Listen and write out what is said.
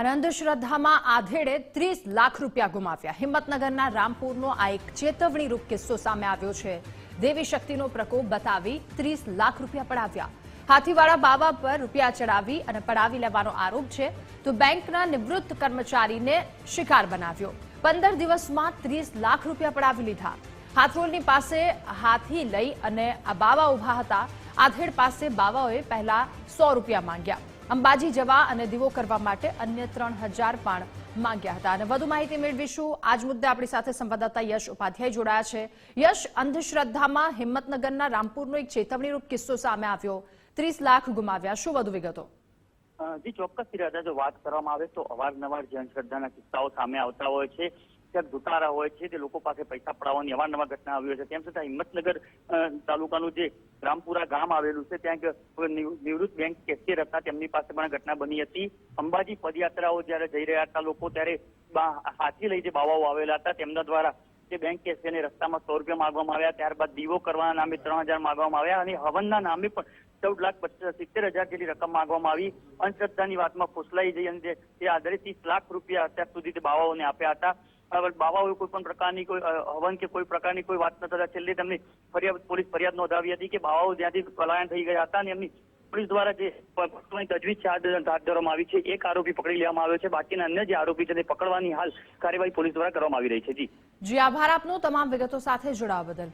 અને અંધશ્રદ્ધામાં આધેડે ત્રીસ લાખ રૂપિયા ગુમાવ્યા. હિંમતનગરના રામપુરનો આ એક ચેતવણીરૂપ કિસ્સો સામે આવ્યો છે. દેવી શક્તિનો પ્રકોપ બતાવી ત્રીસ લાખ રૂપિયા પડાવ્યા. હાથીવાળા બાબા પર રૂપિયા ચડાવી અને પડાવી લેવાનો આરોપ છે તો બેંકના નિવૃત્ત કર્મચારીને શિકાર બનાવ્યો. પંદર દિવસમાં ત્રીસ લાખ રૂપિયા પડાવી લીધા. હાથરોલની પાસે હાથી લઈ અને આ બાવા ઊભા હતા. આધેડ પાસે બાવાઓએ પહેલા સો રૂપિયા માંગ્યા. અંબાજી જવા અને દીવો કરવા માટે અન્ય ત્રણ હજાર પણ માંગ્યા હતા. અને વધુ માહિતી મેળવીશું. આજ મુદ્દે આપણી સાથે સંવાદદાતા યશ ઉપાધ્યાય જોડાયા છે. યશ, અંધશ્રદ્ધામાં હિંમતનગરના રામપુરનો એક ચેતવણીરૂપ કિસ્સો સામે આવ્યો. ત્રીસ લાખ ગુમાવ્યા. શું વધુ વિગતો? જી, ચોક્કસ દાદા, જો વાત કરવામાં આવે તો અવારનવાર જે અંધશ્રદ્ધાના કિસ્સાઓ સામે આવતા હોય છે, ક્યાંક દુતારા હોય છે તે લોકો પાસે પૈસા પડાવવાની અવારનવાર ઘટના આવી હોય છે, તેમ છતાં હિંમતનગર તાલુકાનું જે રામપુરા ગામ આવેલું છે. ત્યાં નિવૃત્ત બેંક કેશિયર હતા. તેમની પાસે પણ ઘટના બની હતી. અંબાજી પદયાત્રાઓ જ્યારે જઈ રહ્યા હતા લોકો, ત્યારે હાથી લઈ જે બાવાઓ આવેલા હતા, તેમના દ્વારા જે બેંક કેશિયરને રસ્તામાં સો રૂપિયા માંગવામાં આવ્યા. ત્યારબાદ દીવો કરવાના નામે ત્રણ હજાર માંગવામાં આવ્યા અને હવનના નામે પણ ચૌદ લાખ પચાસ સિત્તેર હજાર જેટલી રકમ માંગવામાં આવી. અંધશ્રદ્ધાની વાતમાં ફૂસલાઈ જઈ અને તે આધારે ત્રીસ લાખ રૂપિયા અત્યાર સુધી તે બાવાઓને આપ્યા હતા. હવે બાવાઓએ કોઈ પણ પ્રકારની કોઈ હવન કે કોઈ પ્રકારની કોઈ વાત ન છેલ્લે તેમની ફરિયાદ, પોલીસ ફરિયાદ નોંધાવી હતી કે બાવાઓ ત્યાંથી પલાયન થઈ ગયા હતા અને એમની પોલીસ દ્વારા જે તજવીજ હાથ ધરવામાં આવી છે, એક આરોપી પકડી લેવામાં આવ્યો છે, બાકીના અન્ય જે આરોપી છે તે પકડવાની હાલ કાર્યવાહી પોલીસ દ્વારા કરવામાં આવી રહી છે. જી. જી, આભાર આપનો તમામ વિગતો સાથે જોડાવા બદલ.